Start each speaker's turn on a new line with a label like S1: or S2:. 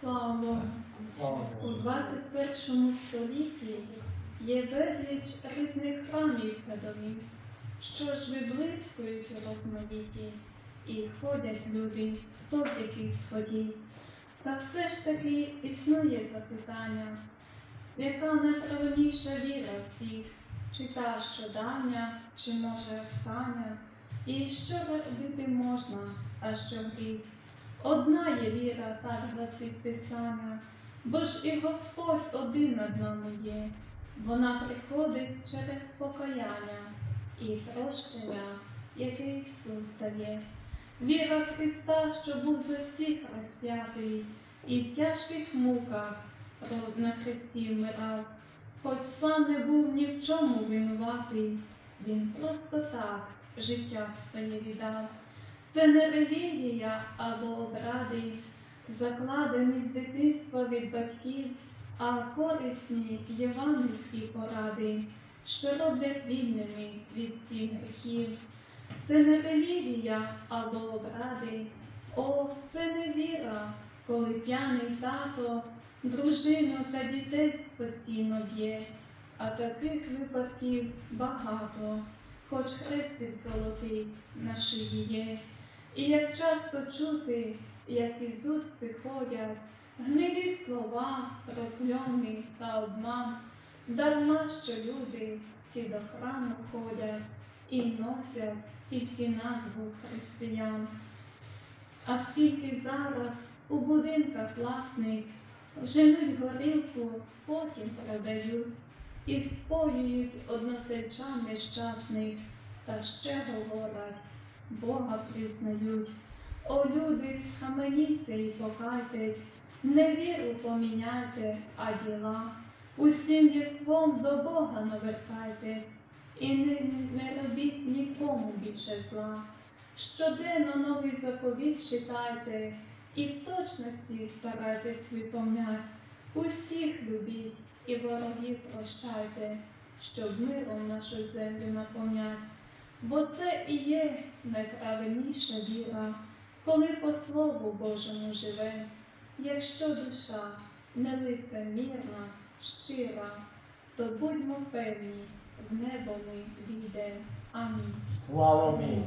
S1: Слава Богу! У
S2: Богу.
S1: 21 столітті є безліч різних храмів та домів, що ж виблискують у розмаїті, і ходять люди, хто в якій сході. Та все ж таки існує запитання, яка найправильніша віра всіх, чи та, що давня, чи може остання, і що робити можна, а що гріх. Одна є віра, так гласить Писання, бо ж і Господь один над нами є. Вона приходить через покаяння і прощення, яке Ісус дає. Віра в Христа, що був за всіх розп'ятий, і в тяжких муках род на хресті вмирав, хоч сам не був ні в чому винуватий, він просто так життя своє віддав. Це не релігія або обради, закладені з дитинства від батьків, а корисні євангельські поради, що роблять вільними від цих гріхів. Це не релігія або обради, о, це не віра, коли п'яний тато дружину та дітей постійно б'є, а таких випадків багато, хоч хрестик золотий на шиї є. І як часто чути, як із уст виходять гнилі слова, прокльони та обман, дарма що люди ці до храму ходять і носять тільки назву християн. А скільки зараз у будинках власних женуть горілку, потім продають і споюють односельчан нещасних, та ще говорять, Бога признають. О, люди, схаменіться і покайтесь, не віру поміняйте, а діла. Усім єством до Бога навертайтесь, і не, не робіть нікому більше зла. Щоденно новий заповіт читайте, і в точності старайтесь виповнять. Усіх любіть і ворогів прощайте, щоб миром нашу землю наповнять. Бо це і є найправильніша віра, коли по Слову Божому живе, якщо душа не лицемірна, щира, то будьмо певні, в небо ми війдемо. Амінь.
S2: Слава Богу.